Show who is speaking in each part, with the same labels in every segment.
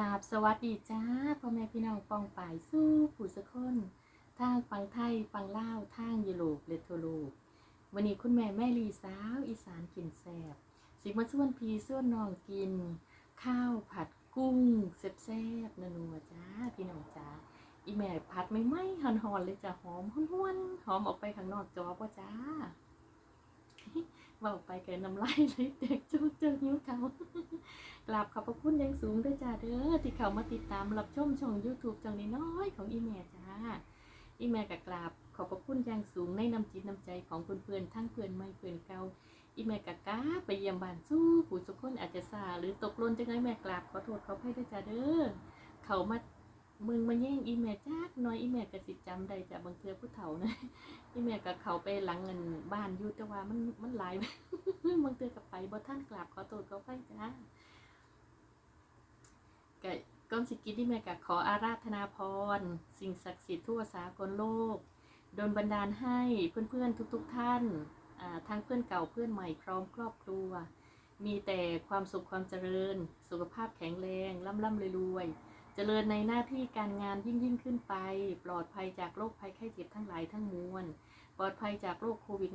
Speaker 1: ราบสวัสดีจ้าพ่อแม่พี่น้องปองป่ายสู้ผู้สะคนทางฟังไทยฟังเล่าทางยุโรปและทั่วโลกวันนี้คุณแม่แม่ลีสาวอีสานกินแซบสิมาส่วนพีส่วนน้องกิน ข้าวผัดกุ้งแซ่บๆนัวจ้าพี่น้องจ้าอีแม่ผัดไม่ไหมหอนๆเลยจ้าหอมห้วนๆหอมออกไปข้างนอกจอป่ะจ้า ว่าไปเกินน้ำลายเลยเด็กจุกเจอนิ้วเขากราบขอบพระคุณอยังสูงด้วยจ้าเด้อที่เขามาติดตามรับชมช่อง YouTube จังน้อยของอีเมลจ้า อีเมลกับกราบขอบพระคุณอยังสูงในน้ำจิตน้ำใจของเพื่อนๆทั้งเพื่อนไม่เพื่อนเก่าอีเมลกับกาไปเยี่ยมบ้านสู้ผู้สุกคนอาจจะซาหรือตกหล่นจังไงแม่กราบขอโทษขออภัยด้วยจ้าเด้อเขามา มึงมาแย่งอีเมลจ้าน้อยอีเมลกับสิจำได้จากบางเทือผู้เฒ่านะอีเมลกับเขาไปหลังเงินบ้านอยู่แต่ว่ามันมันหลายบางเทือกับไปบ่ท่านกราบขอโทษขออภัยจ้าก็ก้อนสิกินที่แม่กะขออาราธนาพร สิ่งศักดิ์สิทธิ์ทั่วสากลโลกโดนบันดาลให้เพื่อนๆทุก ๆ ท่านทั้งเพื่อนเก่าเพื่อนใหม่พร้อมครอบครัว มีแต่ความสุขความเจริญ สุขภาพแข็งแรงร่ำร่ำรวยๆ เจริญในหน้าที่การงานยิ่งยิ่งขึ้นไป ปลอดภัยจากโรคภัยไข้เจ็บทั้งหลายทั้งมวล ปลอดภัยจากโรคโควิด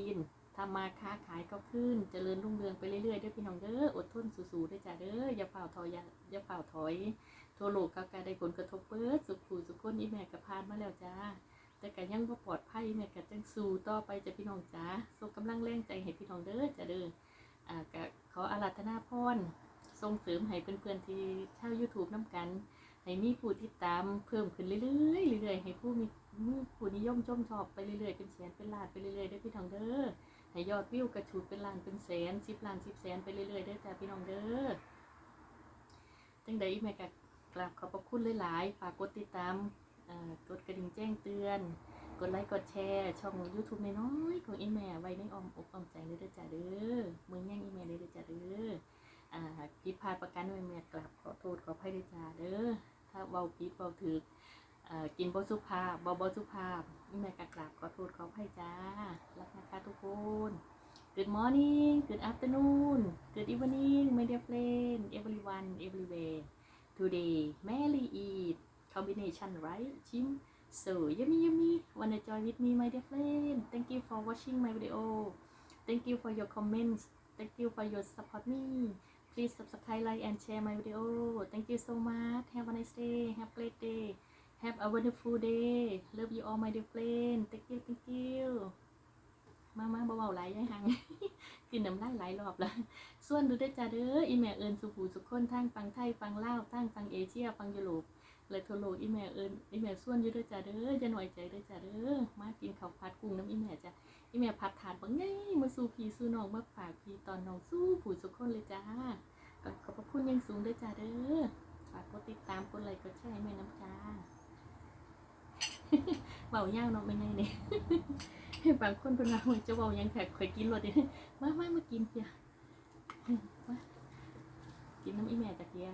Speaker 1: -19 ทำมาค้าขายก็ขึ้น เจริญรุ่งเรืองไปเรื่อยๆด้วยพี่น้องเด้อ อดทนสู้ๆด้วยจ้าเด้อ อย่าเฝ้าถอยอย่าอย่าเฝ้าถอย ทั่วโลกก็การได้ผลกระทบเปิดสุขผูสุขคนอีแม่ก็ผ่านมาแล้วจ้า แต่ก็ยังบ่ปลอดภัยแม่ก็จังสู้ต่อไปจะพี่น้องจ้าส่งกำลังแรงใจให้พี่น้องเด้อจ้าเด้อ อ่าก็ขออาราธนาพร ส่งเสริมให้เพื่อนๆที่ชาว YouTube น้ำกัน ให้มีผู้ติดตามเพิ่มขึ้นเรื่อยๆเรื่อยๆให้ผู้มีมีผู้นิยมชมชอบไปเรื่อยๆเป็นแสนเป็นล้านไปเรื่อยๆเด้พี่น้องเด้อให้ยอดวิวกระชูดเป็นล้านเป็นแสนสิบล้านสิบแสนไปเรื่อยๆได้จ้าพี่น้องเด้อจังใดอีแม่กกราบขอบพระคุณหลายๆฝากกดติดตามเอ่อกดกระดิ่งแจ้งเตือน กดไลค์กดแชร์ ช่อง YouTube น้อยๆของอีแม่ไว้ในอ้อมอกอ้อมใจเลยเด้อจ้าเด้อมือแย่งอีแม่เลยเด้อจ้าเด้อ อ่าผิดพลาดประการด้วยแม่กราบขอโทษขอภัยด้วยจ้าเด้อถ้าเว้าผิดเว้าถูกเอ่อกินบ่สุภาพบ่บ่สุภาพแม่กกราบขอโทษขออภัยจ้ารักนะคะทุกคน Good morning, good afternoon, good evening, my dear friend, everyone, everywhere. Today, Mary eat combination right? Chim. So yummy, yummy. Wanna join with me, my dear friend? Thank you for watching my video. Thank you for your comments. Thank you for your support me. Please subscribe, like, and share my video. Thank you so much. Have a nice day. Have a great day. Have a wonderful day. Love you all, my dear friend. Thank you, thank you. มามาเบาๆไหลายายหังกินน้ำลายไหลายรอบแล้วส่วนดูได้จ้าเด้ออีแม่เอิญสุผูสุขคนทางฟังไทยฟังลาวทางฟังเอเชียฟังยุโรปเลยทั่วโลกอีแม่เอิญอีแม่ส่วนอยู่ด้วยจ้าเด้อจะหน่อยใจด้วยจ้าเด้อมากินข้าวผัดกุ้งน้ำอีแม่จ้ะอีแม่ผัดถาดบางไงมาสู่พีสู่น้องมาฝากพีตอนน้องสู้ผู้สุขคนเลยจ้า ก็ขอบพระคุณยังสูงด้วยจ้าเด้อฝากกดติดตามกดไลค์กดแชร์ให้แม่น้ำจ้าเบาย่างเนาะไม่ไงเนี่ยบางคนเป็นว่าจะเบายังแขกข่อยกินรสดิมามามากินเพียมากินน้ำอีแม่จากเพีย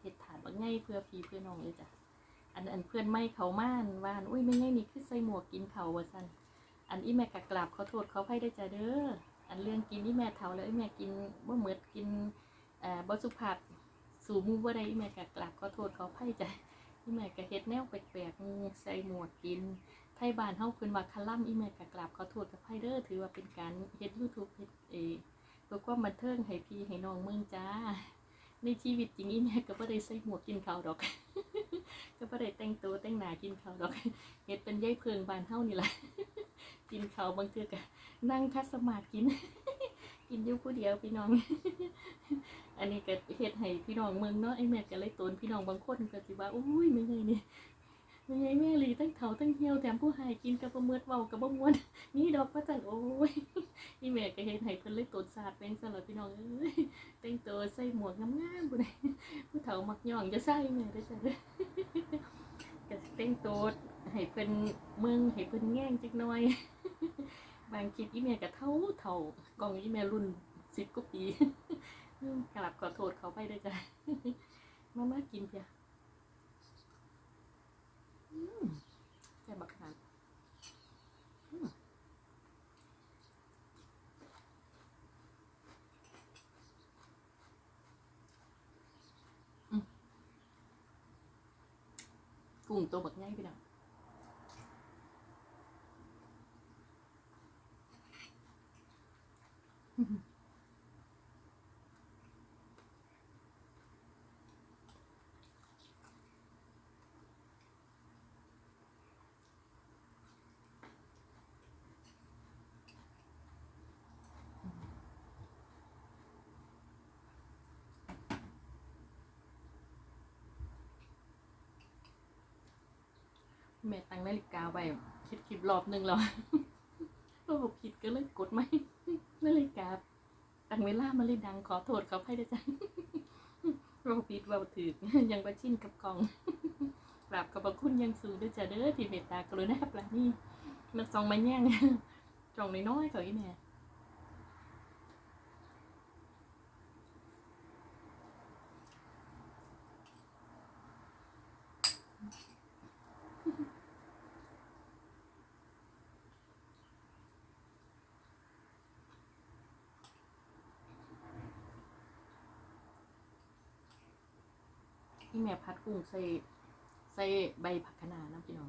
Speaker 1: เห็ดถาดบางไงเพื่อพีเพื่อน้องเลยจ้ะอันอันเพื่อนไม่เขาม่านว่านอุ้ยไม่ไงนี่คือใส่หมวกกินเขาว่าสันอันอีแม่กะกราบเขาโทษเขาไพ่ได้จ้ะเด้อ อันเรื่องกินอีแม่เท่าแล้วอีแม่กินบ่เหมือดกินเอ่อบ่สุภาพสู่มูบ่ได้แม่กะกราบเขาโทษเขาไพ่ใจ้ะอีแม่ก็เฮ็ดแนวแปลกๆใส่หมวกกินไทยบ้านเฮาเพิ่นว่าคาล่ำอีแม่ก็กราบขอโทษกับไผเด้อถือว่าเป็นการเฮ็ด YouTube เฮ็ดเออเพื่อความบันเทิงให้พี่ให้น้องเมืองจ้า ในชีวิตจริงอีแม่ก็บ่ได้ใส่หมวกกินข้าวดอก ก็บ่ได้แต่งตัวแต่งหน้ากินข้าวดอกเฮ็ดเป็นยายเพิงบ้านเฮานี่ล่ะ กินข้าวบางเทื่อก็นั่งคัดสมาธิกิน กินอยู่ผู้เดียวพี่น้อง อันนี้ก็เฮ็ดให้พี่น้องเมืองเนาะไอ้แม่ก็เลยตนพี่น้องบางคนก็สิว่าอุ้ยไม่ไงนี่ไม่ไงแม่หลีทั้งเฒ่าทั้งเหี่ยวแถมผู้หายกินกับบ่เมิดเว้ากับบ่มวนนี่ดอกพระจันโอ้ยนี่แม่ก็เฮ็ดให้เพิ่นเลยตนศาสตร์เป็นซั่นล่ะพี่น้องเอ้ยแต่งตัวใส่หมวกงามๆผู้ใดผู้เฒ่ามักย่องจะใส่แม่ได้จ้ะก็สิแต่งตัว ให้เป็นเมืองให้เป็นแง่งจักหน่อย บางคิดอีเมลก็เท่าเท่ากองอีเมลรุ่นสิบกว่าปีกลับขอโทษเขาไปด้วยจ้ะมามากินเพียแซ่บักขนาดกุ้งตัวบักง่ายไปหน่อย แม่ตั้งนาฬิกาไว้คิดคลิปรอบหนึ่งแล้ว ก็บอกผิดก็เลยกดไหมนาฬิกาตั้งเวลามาเลยดังขอโทษเขาให้ด้วยจ้ะเราผิดเราถือยังประชินกับกองกราบขอบพระคุณยังสูงด้วยจ้ะเด้อที่เมตตากรุณาปรานี่มันซองมาแย่งจองน้อยๆเขาอีแม่ ที่แม่พัดกุ้งใส่ใส่ใบผักคะน้าน้ำพี่น้อง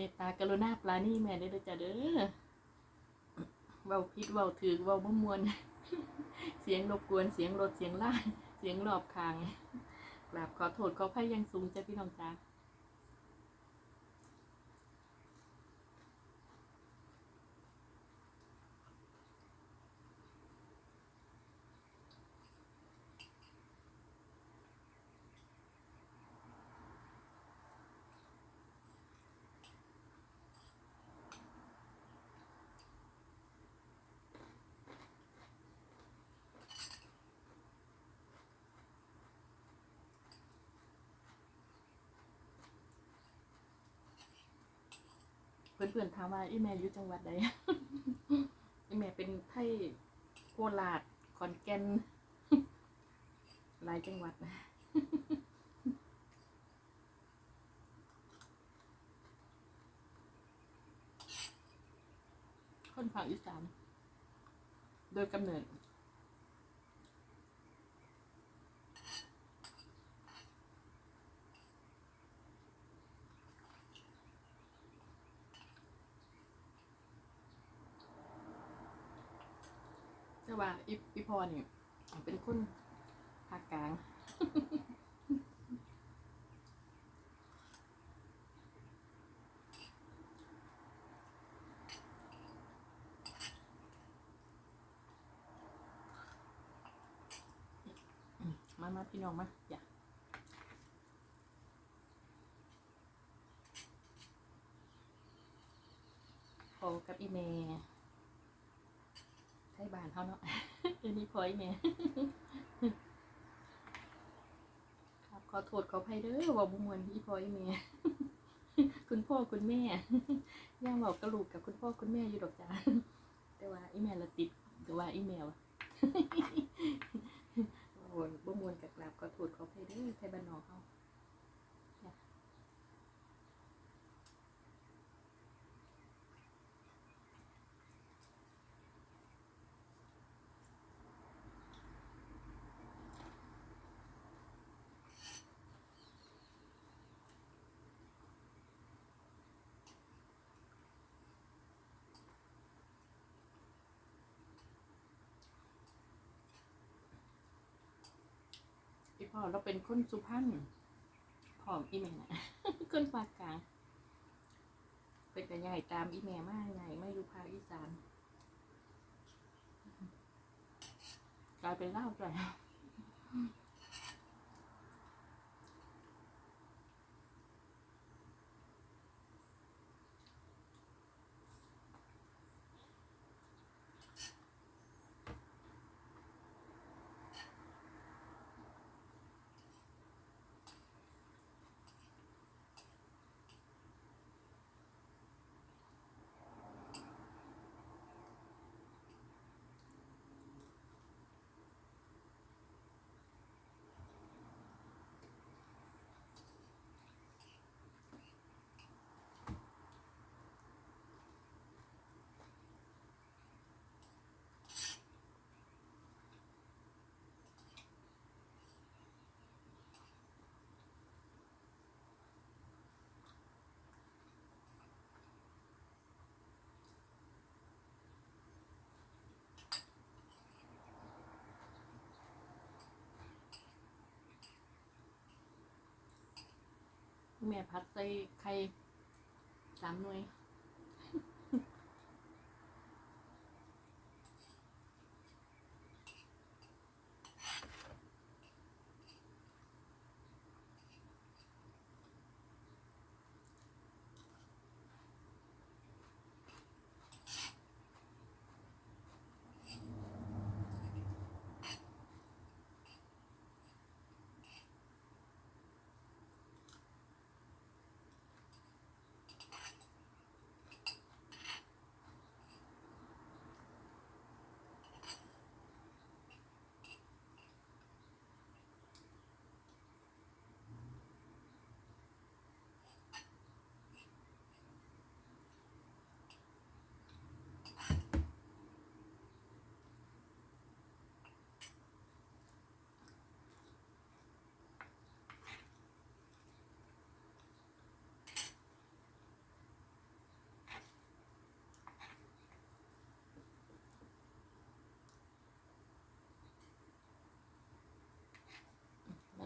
Speaker 1: เมตตากรุณาปลานี่แม่เด้อจ้ะเด้อเว้าพิษเว้าถือเว้าบ่มวน เสียงรบกวนเสียงรถเสียงล่าเสียงรอบคางกราบขอโทษขอพายยังสูงจ้ะพี่น้องจ้า เพื่อนๆถามว่าอีแม่อยู่จังหวัดใด อีแม่เป็นไทยโคราชขอนแก่นหลายจังหวัดนะคนภาคอีสานโดยกำเนิด แต่ว่าอีอีพอนี่เป็นคนภาคกลางมามาพี่น้องมาอย่าพอกับอีเมใช่บ้านเขาเนาะเออนี่พออีเมครับขอโทษขอภัยเด้อว่าบุมวนอีพออีเมคุณพ่อคุณแม่ย่างบอกกระลูกกับคุณพ่อคุณแม่อยู่ดอกจ้าแต่ว่าอีเมลละติดแต่ว่าอีเมลบ่มวนบ่มวนกับกราบขอโทษขออภัยเด้อไทยบ้านนอกเขา พ่อเราเป็นคนสุพรรณพร้อมอีแม่นะคนภาคกลาง เป็นกันใหญ่ตามอีแม่มากใหญ่ไม่รู้ภาคอีสานกลายเป็นเล่าไปแล้ว แม่พัดใส่ไข่สามหน่วย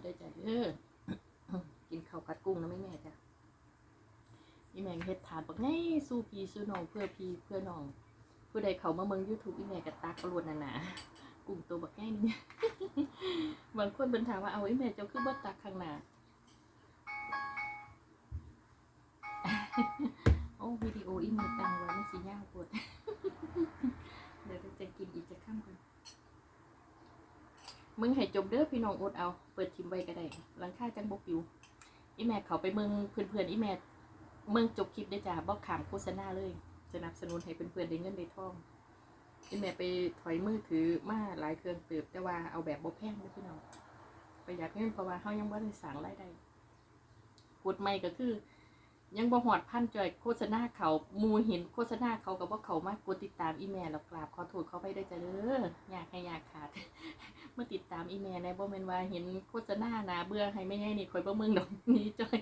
Speaker 1: ได้จ้ะเออกินข้าวกัดกุ้งนะไม่แม่จ้ะอีแม่เฮ็ดถาดบักไงสู้พี่สู้น้องเพื่อพี่เพื่อน้อง ผู้ใดเขามาเมือง YouTube อีแม่ก็ตักกระโลดหนาๆกุ้งตัวบักไงนี่บางคนเป็นถามว่าเอาอีแม่เจ้าคือบ่ตักข้างหน้าโอ้วิดีโออีแม่ตั้งไว้มันสิยาวปวด เดี๋ยวจะกินอีกจะข้ามกัน มึงให้จบเด้อพี่น้องอดเอา เปิดทิมไว้ก็ได้หลังค่าจังบกอยู่อีแม่เขาไปเมืองเพื่อนๆอีแม่เมืองจบคลิปได้จ้าบอกขามโฆษณาเลยสนับสนุนให้เพื่อนๆได้เงินได้ทองอีแม่ไปถอยมือถือมาหลายเครื่องเติบแต่ว่าเอาแบบบ่แพงเด้อพี่น้องประหยัดเงินเพราะว่าเฮายังบ่ได้สั่งรายได้กดไม่ก็คือ ยังบ่หอดพันจอยโฆษณาเขามูเห็นโฆษณาเขากับว่าเขามากกดติดตามอีแม่แล้วกราบขอโทษเขาไปด้วยจ้ะเด้ออยากให้อยากขาดเมื่อติดตามอีเมลในบ่แม่นว่าเห็นโฆษณานาเบื่อให้ไม่ให้นี่คอยบ่มืองดอกนี่จอย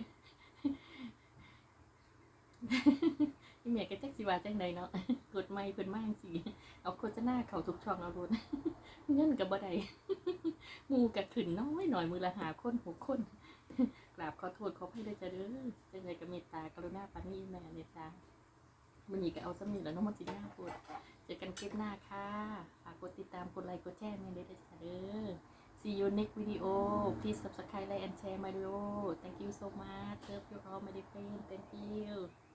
Speaker 1: อีเมลก็จักสิว่าจังใดเนาะกดไม่เพิ่นมาจังซี่เอาโฆษณาเขาทุกช่องเอาโลดเงินก็บ่ได้มูก็ขึ้นน้อยหน่อยมือละหาคนหกคน กราบขอโทษขอให้ได้จะเด้อจังไดกับเมตตากรุณาปานีแม่เมตตามันอีกเอาสำนี้แล้วน้องมันจีน่าปวดเจอกันคลิปหน้าค่ะฝากกดติดตามกดไลค์กดแชร์ให้ด้วยนะจ๊ะเด้อ See you next video please subscribe like and share my video thank you so much love you all my friend thank you